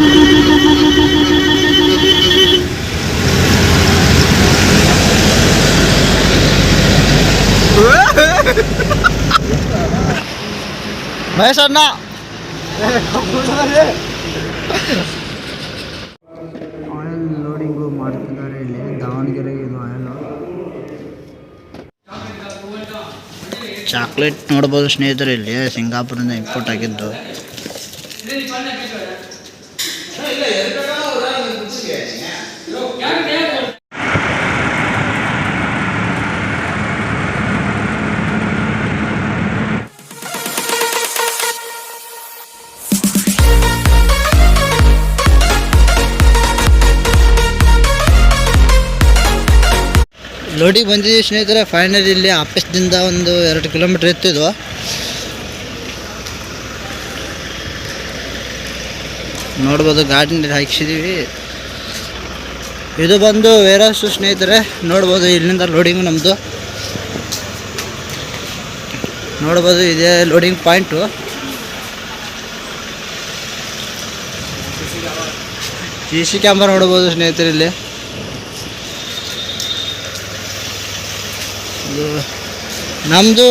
ಮಹೇಶ್ ಅಣ್ಣ. Oil loading ಮಾಡ್ತಿದ್ದಾರೆ ಇಲ್ಲಿ. ದಾವಣಗೆರೆ ಇದು ಆಯಿಲ್ ಚಾಕ್ಲೇಟ್ ನೋಡ್ಬೋದು ಸ್ನೇಹಿತರೆ ಇಲ್ಲಿ ಸಿಂಗಾಪುರದಿಂದ ಇಂಪೋರ್ಟ್ ಆಗಿದ್ದು. ಲೋಡಿಗೆ ಬಂದಿದ್ದೀವಿ ಸ್ನೇಹಿತರೆ ಫೈನಲ್ ಇಲ್ಲಿ ಆಫೀಸ್ದಿಂದ ಒಂದು ಎರಡು ಕಿಲೋಮೀಟ್ರ್ ಇತ್ತಿದ್ವು ನೋಡ್ಬೋದು ಗಾಡಿನಲ್ಲಿ ಹಾಕಿಸಿದ್ದೀವಿ ಇದು ಬಂದು ವೇರಸು ಸ್ನೇಹಿತರೆ, ನೋಡ್ಬೋದು ಇಲ್ಲಿಂದ ಲೋಡಿಂಗು ನಮ್ಮದು ನೋಡ್ಬೋದು ಇದೇ loading point C C camera ನೋಡ್ಬೋದು ಸ್ನೇಹಿತರೆ ಇಲ್ಲಿ. ನಮ್ಮದು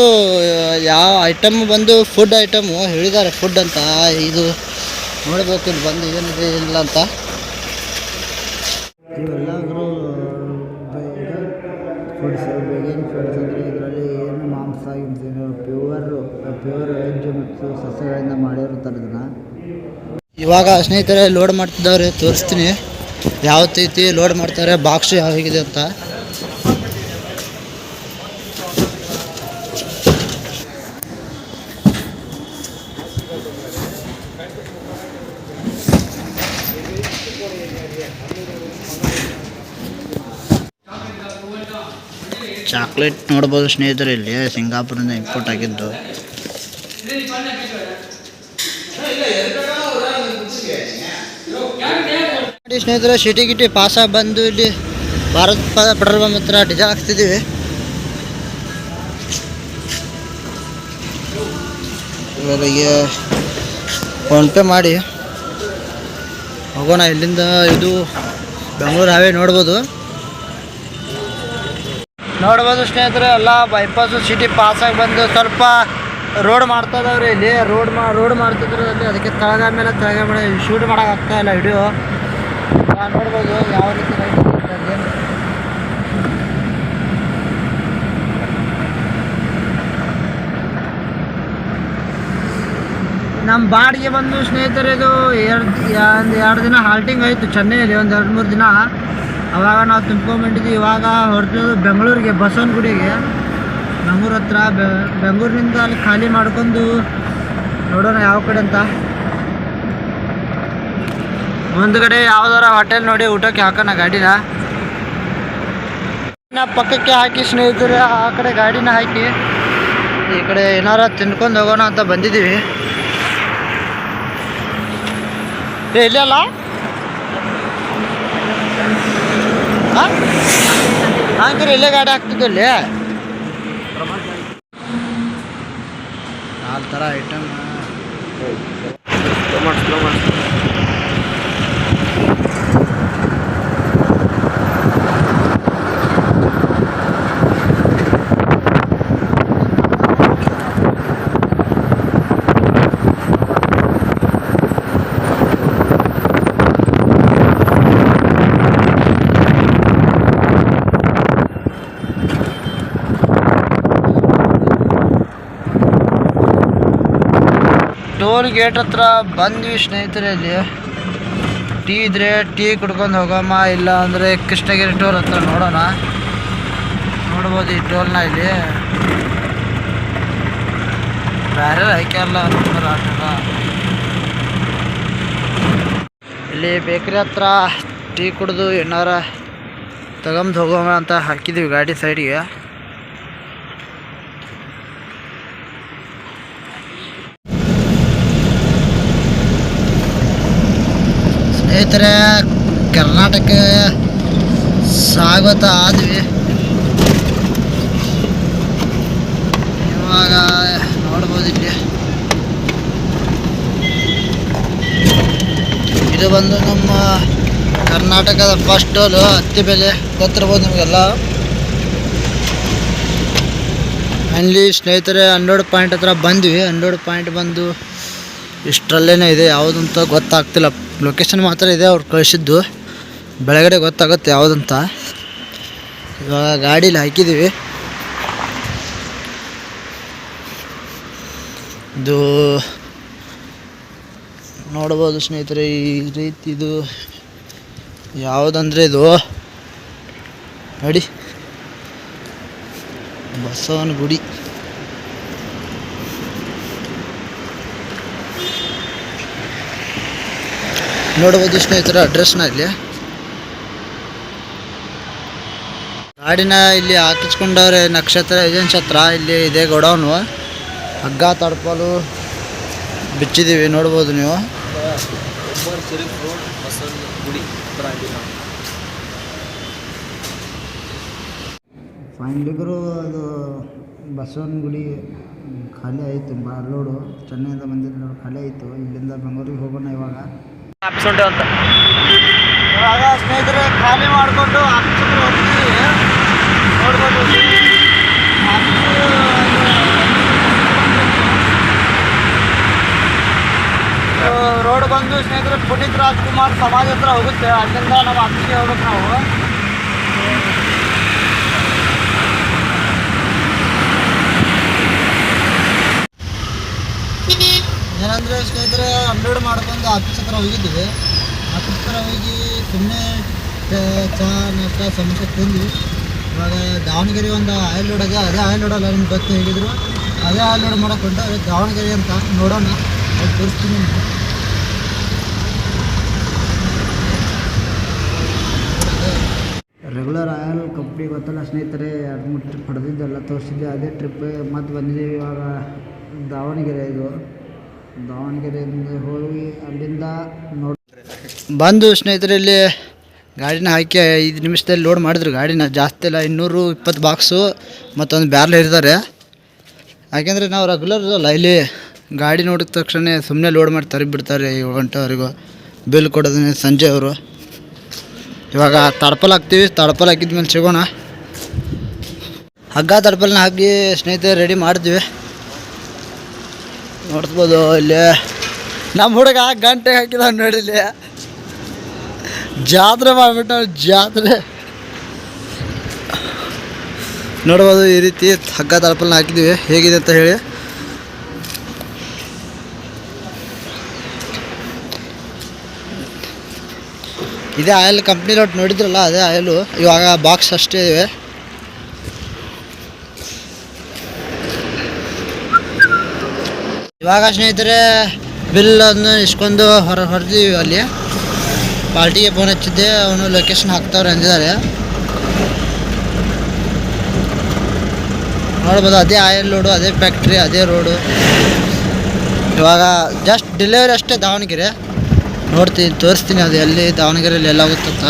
ಯಾವ ಐಟಮ್ ಬಂದು ಫುಡ್ ಐಟಮು ಹೇಳಿದ್ದಾರೆ ಫುಡ್ ಅಂತ ಇದು ನೋಡಬೇಕು ಇಲ್ಲಿ ಬಂದು ಏನಿದೆ ಇಲ್ಲ ಅಂತ. ಇವೆಲ್ಲರೂ ಫುಡ್ಸ್ ಏನು ಫುಡ್ಸ್ ಅಂದರೆ ಇದರಲ್ಲಿ ಏನು ಮಾಂಸ ಏನು ಪ್ಯೂರ್ ಪ್ಯೂರ್ ವೆಜ್ ಮತ್ತು ಸಸ್ಯಗಳಿಂದ ಮಾಡಿರ್ತಾರೆ ಇದನ್ನು. ಇವಾಗ ಸ್ನೇಹಿತರೆ ಲೋಡ್ ಮಾಡ್ತಿದ್ದವ್ರೆ ತೋರಿಸ್ತೀನಿ. ಯಾವ ರೀತಿ ಲೋಡ್ ಮಾಡ್ತಾರೆ ಬಾಕ್ಸ್ ಯಾವ ಹೇಗಿದೆ ಅಂತ. ಚಾಕ್ಲೇಟ್ ನೋಡ್ಬೋದು ಸ್ನೇಹಿತರೆ, ಇಲ್ಲಿ ಸಿಂಗಾಪುರದಿಂದ ಇಂಪೋರ್ಟ್ ಆಗಿದ್ದು. ಸ್ನೇಹಿತರು, ಸಿಟಿ ಗಿಟಿ ಪಾಸ ಬಂದು ಇಲ್ಲಿ ಭಾರತ್ ಪೆಟ್ರೋಲ್ ಬಂಕ್ ಹತ್ರ ಡೀಸೆಲ್ ಹಾಕ್ತಿದ್ದೀವಿ. ಇವರಿಗೆ ಫೋನ್ಪೇ ಮಾಡಿ. ಹೋಗೋಣ, ಇಲ್ಲಿಂದ ಇದು ಬೆಂಗಳೂರು ಹಾವೇ ನೋಡ್ಬೋದು. ನೋಡ್ಬೋದು ಸ್ನೇಹಿತರೆ, ಎಲ್ಲ ಬೈಪಾಸು ಸಿಟಿ ಪಾಸ್ ಆಗಿ ಬಂದು ಸ್ವಲ್ಪ ರೋಡ್ ಮಾಡ್ತಾ ಇದಾವ್ರಿ. ಇಲ್ಲಿ ರೋಡ್ ಮಾ ರೋಡ್ ಮಾಡ್ತಿದ್ರು ಅಲ್ಲಿ ಅದಕ್ಕೆ ತಳಗ ಮೇಲೆ ತಳಗ ಮೇಲೆ ಶೂಟ್ ಮಾಡೋಕ್ಕಾಗ್ತಾ ಇಲ್ಲ ವಿಡಿಯೋ ನೋಡ್ಬೋದು ಯಾವ ರೀತಿ ರೈಟ್ ಇದೆ ಅಲ್ಲಿ. ನಮ್ಮ ಬಾಡಿಗೆ ಬಂದು ಸ್ನೇಹಿತರಿದು ಎರಡು ಒಂದು ಎರಡು ದಿನ ಹಾಲ್ಟಿಂಗ್ ಆಯಿತು ಚೆನ್ನೈಯಲ್ಲಿ, ಒಂದು ಎರಡು ಮೂರು ದಿನ. ಅವಾಗ ನಾವು ತುಂಬ್ಕೊಂಡ್ಬಿಟ್ಟಿದ್ವಿ ಇವಾಗ ಹೊರಟು ಬೆಂಗಳೂರಿಗೆ, ಬಸವನಗುಡಿಗೆ. ಬೆಂಗಳೂರು ಹತ್ರ ಬೆಂಗಳೂರಿನಿಂದ ಅಲ್ಲಿ ಖಾಲಿ ಮಾಡ್ಕೊಂಡು ನೋಡೋಣ ಯಾವ ಕಡೆ ಅಂತ. ಮುಂದ್ಗಡೆ ಯಾವ್ದಾರ ಹೋಟೆಲ್ ನೋಡಿ ಊಟಕ್ಕೆ ಹಾಕೋಣ ಗಾಡಿನ. ಪಕ್ಕಕ್ಕೆ ಹಾಕಿ ಸ್ನೇಹಿತರೆ, ಆ ಕಡೆ ಗಾಡಿನ ಹಾಕಿ ಈ ಕಡೆ ಏನಾರ ತಿನ್ಕೊಂಡು ಹೋಗೋಣ ಅಂತ ಬಂದಿದ್ದೀವಿ. ಏ ಇಲ್ಲಿ ಅಲ್ಲ? ಹಾಂಗ್ರಿ ಇಲ್ಲೇ ಗಾಡಿ ಹಾಕ್ತಿದ್ದು ಇಲ್ಲಿ. ನಾಲ್ಕು ಥರ ಐಟಮ್. ಟೋಲ್ ಗೇಟ್ ಹತ್ರ ಬಂದ್ವಿ ಸ್ನೇಹಿತರೆ ಇಲ್ಲಿ ಟೀ ಇದ್ರೆ ಟೀ ಕುಡ್ಕೊಂಡು ಹೋಗಮ್ಮ, ಇಲ್ಲ ಅಂದರೆ ಕೃಷ್ಣಗಿರಿ ಟೋಲ್ ಹತ್ರ ನೋಡೋಣ. ನೋಡ್ಬೋದು ಈ ಟೋಲ್ನ ಇಲ್ಲಿ. ಬೇರೆ ಅಂತಾರೆ ಇಲ್ಲಿ ಬೇಕ್ರಿ ಹತ್ರ ಟೀ ಕುಡಿದು ಏನಾರ ತಗೊಂಡು ಹೋಗೋಣ ಅಂತ ಹಾಕಿದ್ದೀವಿ ಗಾಡಿ ಸೈಡಿಗೆ ಸ್ನೇಹಿತರೆ ಕರ್ನಾಟಕ ಸ್ವಾಗತ ಆದ್ವಿ. ಇವಾಗ ನೋಡ್ಬೋದು ಇಲ್ಲಿ. ಇದು ಬಂದು ನಮ್ಮ ಕರ್ನಾಟಕದ ಫಸ್ಟ್ ಟೋಲು ಹತ್ತಿ ಬೆಲೆ. ಗೊತ್ತಿರ್ಬೋದು ನಿಮಗೆಲ್ಲ. ಅಲ್ಲಿ ಸ್ನೇಹಿತರೆ ಹಂಡ್ರೆಡ್ ಪಾಯಿಂಟ್ ಹತ್ರ ಬಂದ್ವಿ. ಹಂಡ್ರೆಡ್ ಪಾಯಿಂಟ್ ಬಂದು ಇಷ್ಟರಲ್ಲೇ ಇದೆ, ಯಾವುದಂತ ಗೊತ್ತಾಗ್ತಿಲ್ಲ. ಲೊಕೇಶನ್ ಮಾತ್ರ ಇದೆ ಅವ್ರು ಕಳಿಸಿದ್ದು. ಬೆಳಗಡೆ ಗೊತ್ತಾಗುತ್ತೆ ಯಾವುದಂತ. ಇವಾಗ ಗಾಡೀಲಿ ಹಾಕಿದ್ದೀವಿ ಇದು ನೋಡ್ಬೋದು ಸ್ನೇಹಿತರೆ, ಈ ರೀತಿ ಇದು ಯಾವುದಂದ್ರೆ ಇದು. ನೋಡಿ. ಬಸವನ ಗುಡಿ. ನೋಡ್ಬೋದು ಸ್ನೇಹಿತರ ಅಡ್ರೆಸ್ನ ಇಲ್ಲಿ. ಗಾಡಿನ ಇಲ್ಲಿ ಹಾಕಿಸ್ಕೊಂಡವ್ರೆ ನಕ್ಷತ್ರ ಏಜೆನ್ಸಿ ಹತ್ರ ಇಲ್ಲಿ ಇದೆ ಗೋಡೌನು ಹಗ್ಗ, ತಡ್ಪಲು ಬಿಚ್ಚಿದ್ದೀವಿ ನೋಡ್ಬೋದು ನೀವು. ಫೈನಲಿಗರು ಅದು ಬಸವನ ಗುಡಿ ಖಾಲಿ ಆಯಿತು, ಬಾರ್ಲೋಡು. ಚೆನ್ನೈಯಿಂದ ಬಂದಿದ್ದು ಖಾಲಿ ಆಯಿತು. ಇಲ್ಲಿಂದ ಬೆಂಗಳೂರಿಗೆ ಹೋಗೋಣ ಇವಾಗ. ಆಪ್ಸೊಂಟೆ ಅಂತ. ಸ್ನೇಹಿತರೆ, ಖಾಲಿ ಮಾಡಿಕೊಂಡು ಹೋಗ್ತೀವಿ. ನೋಡ್ಬೋದು ರೋಡ್ ಬಂದು ಸ್ನೇಹಿತರೆ ಪುನೀತ್ ರಾಜ್ಕುಮಾರ್ ಸಮಾಜ ಹತ್ರ ಹೋಗುತ್ತೆ. ಅಲ್ಲಿಂದ ನಮ್ಮ ಅಕ್ಕಿಗೆ ಹೋಗ್ಬೇಕು ನಾವು. ಏನಂದರೆ ಸ್ನೇಹಿತರೆ ಅಪ್ಲೋಡ್ ಮಾಡ್ಕೊಂಡು ಆಫೀಸ್ ಹತ್ರ ಹೋಗಿದ್ದೀವಿ ಆಫೀಸ್ ಹತ್ರ ಹೋಗಿ ಸುಮ್ಮನೆ ಚಹಾ ನಾಷ್ಟ, ಸಮೋಸ ತಿಂದ್ವಿ. ಇವಾಗ ದಾವಣಗೆರೆ ಒಂದು ಆಯಿಲ್ ಲೋಡ್ ಅದೇ ಅದೇ ಆಯಿಲ್ ಲೋಡಲ್ಲ ನಿಮ್ಗೆ ಗೊತ್ತು ಹೇಳಿದ್ರು ಅದೇ ಆಯಿಲ್ ಲೋಡ್ ಮಾಡೋಕೆ ಹೊಂಟ. ಅದೇ ದಾವಣಗೆರೆ ಅಂತ ನೋಡೋಣ. ಅದು ತೋರಿಸ್ತೀನಿ. ರೆಗ್ಯುಲರ್ ಆಯಲ್ ಕಂಪ್ನಿ ಗೊತ್ತಲ್ಲ ಸ್ನೇಹಿತರೆ ಎರಡು ಮೂರು ಟ್ರಿಪ್ ಹೊಡೆದಿದ್ದೆಲ್ಲ ತೋರಿಸಿದ್ದೆ. ಅದೇ ಟ್ರಿಪ್ ಮತ್ತು ಬಂದಿದ್ದೀವಿ ಇವಾಗ ದಾವಣಗೆರೆ ಇದು. ದಾವಣಗೆರೆಯಿಂದ ಹೋಗಿ ಅಲ್ಲಿಂದ ನೋಡಿ ಬಂದು ಸ್ನೇಹಿತರಲ್ಲಿ ಗಾಡಿನ ಹಾಕಿ ಐದು ನಿಮಿಷದಲ್ಲಿ ಲೋಡ್ ಮಾಡಿದ್ರು. ಗಾಡಿನ ಜಾಸ್ತಿ ಇಲ್ಲ, ಇನ್ನೂರು ಇಪ್ಪತ್ತು ಬಾಕ್ಸು ಮತ್ತೊಂದು ಬ್ಯಾರ್ಲ್ ಇರ್ತಾರೆ. ಯಾಕೆಂದರೆ ನಾವು ರೆಗ್ಯುಲರ್ ಇರೋಲ್ಲ, ಇಲ್ಲಿ ಗಾಡಿ ನೋಡಿದ ತಕ್ಷಣ ಸುಮ್ಮನೆ ಲೋಡ್ ಮಾಡಿ ತರಿ ಬಿಡ್ತಾರೆ ಏಳು ಗಂಟೆವರೆಗೂ ಬಿಲ್ ಕೊಡೋದನ್ನೇ ಸಂಜೆ ಅವರು. ಇವಾಗ ತಡ್ಪಲ್ ಹಾಕ್ತೀವಿ, ತಡ್ಪಲ್ ಹಾಕಿದ್ಮೇಲೆ ಸಿಗೋಣ. ಹಗ್ಗ ತಡ್ಪಲ್ನ ಹಾಕಿ ಸ್ನೇಹಿತರೆ ರೆಡಿ ಮಾಡಿದ್ವಿ. ನೋಡ್ಬೋದು ಇಲ್ಲಿ. ನಮ್ಮ ಹುಡುಗ ಗಂಟೆ ಹಾಕಿದ ನೋಡಿಲ್ಲ ಜಾತ್ರೆ ಮಾಡಿಬಿಟ್ಟು ಜಾತ್ರೆ. ನೋಡ್ಬೋದು ಈ ರೀತಿ ಹಗ್ಗ ತಳಪಲ್ನ ಹಾಕಿದ್ದೀವಿ. ಹೇಗಿದೆ ಅಂತ ಹೇಳಿ. ಇದೇ ಆಯಿಲ್ ಕಂಪ್ನಿ ರೋಟ್ ನೋಡಿದ್ರಲ್ಲ, ಅದೇ ಆಯಿಲು. ಇವಾಗ ಬಾಕ್ಸ್ ಅಷ್ಟೇ ಇವೆ. ಇವಾಗ ಸ್ನೇಹಿತರೆ ಬಿಲ್ಲನ್ನು ಇಸ್ಕೊಂಡು ಹೊರ ಹೊರದಿವಿ ಅಲ್ಲಿ. ಪಾರ್ಟಿಗೆ ಫೋನ್ ಹಚ್ಚಿದ್ದೆ, ಅವನು ಲೊಕೇಶನ್ ಹಾಕ್ತಾವ್ರೆ ಅಂದಿದ್ದಾರೆ. ನೋಡ್ಬೋದು, ಅದೇ ಆಯಲ್ ರೋಡು ಅದೇ ಫ್ಯಾಕ್ಟ್ರಿ ಅದೇ ರೋಡು ಇವಾಗ ಜಸ್ಟ್ ಡೆಲಿವರಿ ಅಷ್ಟೇ ದಾವಣಗೆರೆ. ನೋಡ್ತೀನಿ, ತೋರಿಸ್ತೀನಿ ಅದು ಎಲ್ಲಿ ದಾವಣಗೆರೆಯಲ್ಲಿ ಎಲ್ಲಾಗುತ್ತಂತ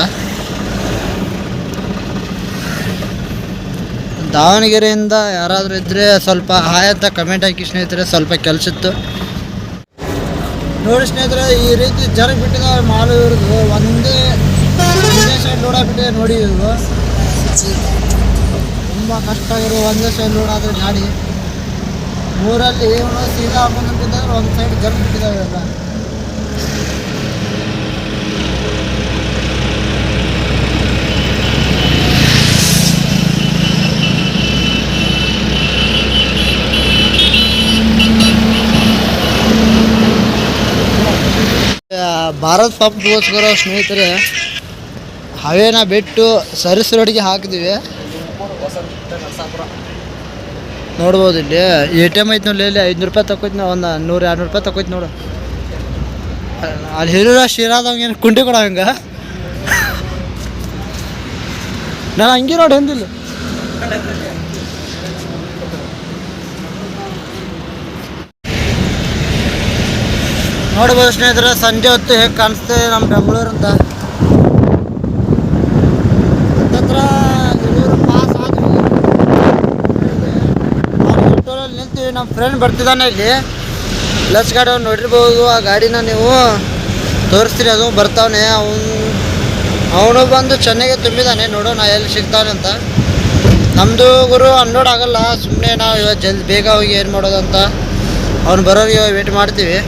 ದಾವಣಗೆರೆಯಿಂದ ಯಾರಾದರೂ ಇದ್ದರೆ ಸ್ವಲ್ಪ ಆಯತ್ತ ಕಮೆಂಟ್ ಹಾಕಿ ಸ್ನೇಹಿತರೆ, ಸ್ವಲ್ಪ ಕೆಲಸಿತ್ತು ನೋಡಿ ಸ್ನೇಹಿತರೆ, ಈ ರೀತಿ ಜನ ಬಿಟ್ಟಿದ್ದಾವೆ ಮಾಲು ಇವ್ರದ್ದು ಒಂದೇ ಒಂದೇ ಸೈಡ್ ಲೋಡ್ ನೋಡಿ ತುಂಬ ಕಷ್ಟ ಆಗಿರೋ ಒಂದೇ ಸೈಡ್ ಲೋಡ್ ಆದರೆ ಗಾಡಿ. ಊರಲ್ಲಿ ಏನು ಸೀದಾ ಹಾಕೊಂಡು ಒಂದು ಸೈಡ್ ಜನ ಬಿಟ್ಟಿದ್ದಾವೆ ಎಲ್ಲ ಆ, ಭಾರತ್ ಪಂಪ್ಗೋಸ್ಕರ ಸ್ನೇಹಿತರೆ, ಹವೇನ ಬಿಟ್ಟು ಸರಿಸ್ ರೋಡಿಗೆ ಹಾಕಿದ್ವಿ. ನೋಡ್ಬೋದು ಇಲ್ಲಿ, ಎ ಟಿ ಎಂ ಐತೆ ನೋಡಿ, ಇಲ್ಲಿ ಐದುನೂರು ರೂಪಾಯಿ ತಗೋಯ್ತು ನಾವು ಒಂದು ನೂರು ಎರಡು ರೂಪಾಯಿ ತಗೋಯ್ತು ನೋಡು. ಅಲ್ಲಿ ಹಿರಿಯ ಶಿರಾದವಂಗೆ ಏನು ಕುಂಡಿ ಕೊಡ ಹಂಗ? ನಾನು ಹಂಗೆ ನೋಡಿ ಎಂದಿಲ್ಲ ನೋಡ್ಬೋದು ಸ್ನೇಹಿತರೆ, ಸಂಜೆ ಹೊತ್ತು ಹೇಗೆ ಕಾಣಿಸ್ತದೆ ನಮ್ಮ ಬೆಂಗಳೂರು ಅಂತ. ಹಿರಿಯೂರು ಪಾಸ್ ಆದ್ವಿ ನಿಂತೀವಿ ನಮ್ಮ ಫ್ರೆಂಡ್ ಬರ್ತಿದ್ದಾನೆ ಇಲ್ಲಿ. ಲಸ್ ಗಾಡಿ ಅವ್ನು ನೋಡಿರ್ಬೋದು, ಆ ಗಾಡಿನ ನೀವು ತೋರಿಸ್ತೀರಿ, ಅದು ಬರ್ತಾವನೆ. ಅವನು ಅವನು ಬಂದು ಚೆನ್ನಾಗೆ ತುಂಬಿದಾನೆ, ನೋಡೋಣ ಎಲ್ಲಿ ಸಿಗ್ತಾನೆ ಅಂತ. ನಮ್ಮದು ಗುರು ಅನ್ಲೋಡ್ ಆಗಲ್ಲ ಸುಮ್ಮನೆ ನಾವು ಇವತ್ತು ಜಲ್ದಿ ಬೇಗ ಹೋಗಿ ಏನು ಮಾಡೋದಂತ ಅವ್ನು ಬರೋರಿಗೆ ವೇಟ್ ಮಾಡ್ತೀವಿ.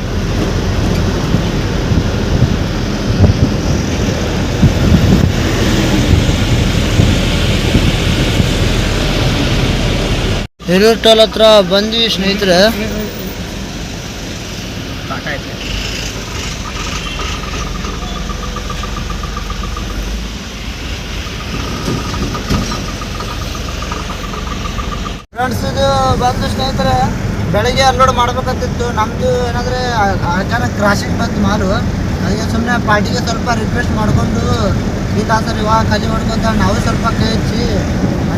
ಹಿರಿಯೂರು ಟೋಲ್ ಹತ್ರ ಬಂದ್ವಿ ಸ್ನೇಹಿತರೆ. ಇದು ಬಂದು ಸ್ನೇಹಿತರೆ, ಬೆಳಿಗ್ಗೆ ಅನ್ಲೋಡ್ ಮಾಡ್ಬೇಕಂತಿತ್ತು. ನಮ್ದು ಏನಂದರೆ ಅಚಾನಕ್ ಕ್ರಾಸಿಂಗ್ ಬಂತು ಮಾಲು. ಅದಕ್ಕೆ ಸುಮ್ಮನೆ ಪಾರ್ಟಿಗೆ ಸ್ವಲ್ಪ ರಿಕ್ವೆಸ್ಟ್ ಮಾಡಿಕೊಂಡು ಇಲ್ಲ ಸರ್ ಇವಾಗ ಕಲಿ ಮಾಡ್ಕೊಂತ ನಾವು ಸ್ವಲ್ಪ ಕೈ ಹಚ್ಚಿ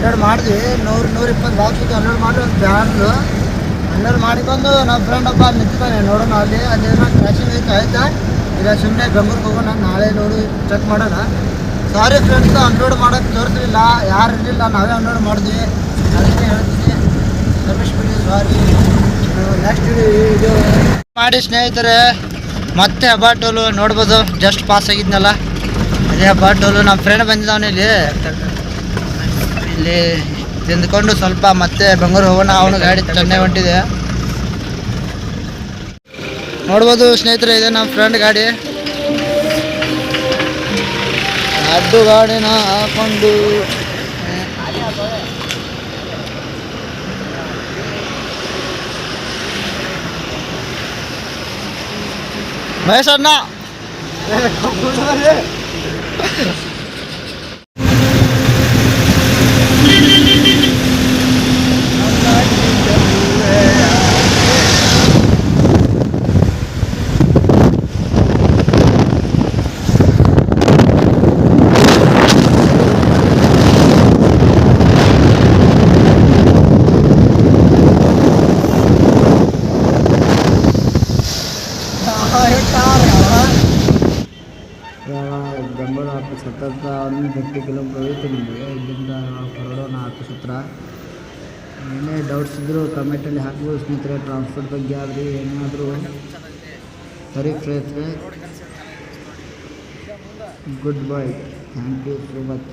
ಅನ್ಲೋಡ್ ಮಾಡಿದ್ವಿ. ನೂರು ನೂರ ಇಪ್ಪತ್ತು ಬಾಕ್ಸ್ ಇತ್ತು. ಅನ್ಲೋಡ್ ಮಾಡಿ ಒಂದು ಬ್ಯಾರ್ದು ಹನ್ನೆರಡು ಮಾಡಿಕೊಂಡು ನಮ್ಮ ಫ್ರೆಂಡ್ ಒಬ್ಬ ಅಲ್ಲಿ ನಿಂತಿದ್ದಾನೆ. ನೋಡೋಣ ಅಲ್ಲಿ. ಅದೇನೋ ಕ್ರಾಸಿಂಗ್ ಐತೆ, ಆಯ್ತಾ? ಇಲ್ಲ ಸುಮ್ಮನೆ ಬೆಂಗ್ಳೂರಿಗೆ ಹೋಗೋಣ. ನಾಳೆ ನೋಡಿ ಚೆಕ್ ಮಾಡೋಣ. ಸಾರಿ ಫ್ರೆಂಡ್ಸ್ ಅನ್ಲೋಡ್ ಮಾಡೋಕ್ಕೆ ತೋರಿಸಲಿಲ್ಲ. ಯಾರು ಇರಲಿಲ್ಲ, ನಾವೇ ಅನ್ಲೋಡ್ ಮಾಡಿದ್ವಿ. ಅದಕ್ಕೆ ಹೇಳ್ತೀನಿ. ರಮೇಶ್ ಬಿಡಿ ಸಾರಿ ನೆಕ್ಸ್ಟ್ ಇದು ಮಾಡಿ ಸ್ನೇಹಿತರೆ, ಮತ್ತೆ ಹಬ್ಬಾಟೋಲು ನೋಡ್ಬೋದು. ಜಸ್ಟ್ ಪಾಸ್ ಆಗಿದ್ನಲ್ಲ. ಅದೇ ಹಬ್ಬಾಟೋಲು ನಮ್ಮ ಫ್ರೆಂಡ್ ಬಂದಿದ್ದಾವನೆ ಇಲ್ಲಿ ತಿಂದ್ಕೊಂಡು ಸ್ವಲ್ಪ ಮತ್ತೆ ಬೆಂಗಳೂರು ಹೋಗೋಣ. ಅವನು ಗಾಡಿ ಚೆನ್ನೈ ಹೊಂಟಿದೆ. ನೋಡ್ಬೋದು ಸ್ನೇಹಿತರೆ, ಇದೆ ನಮ್ಮ ಫ್ರೆಂಡ್ ಗಾಡಿ. ಅಡ್ಡು ಗಾಡಿನ ಹಾಕೊಂಡು. ಮಹೇಶ್ ಬೆಂಗಳೂರು ಆಫೀಸ್ ಹತ್ತತ್ರ ಒಂದು ಗಂಟೆ ಕಿಲೋಮೀಟರ್ ಐತೆ ನಾವು ಹೊರಡೋಣ ಹತ್ತು ಹತ್ರ ಏನೇ ಡೌಟ್ಸ್ ಇದ್ದರೂ ಕಮೆಂಟಲ್ಲಿ ಹಾಕ್ಬೋದು ಸ್ನೇಹಿತರೆ ಟ್ರಾನ್ಸ್ಪೋರ್ಟ್ ಬಗ್ಗೆ ಆಗಲಿ ಏನಾದರೂ ಸರಿ ಸ್ನೇಹಿತರೆ. Good bye thank you so much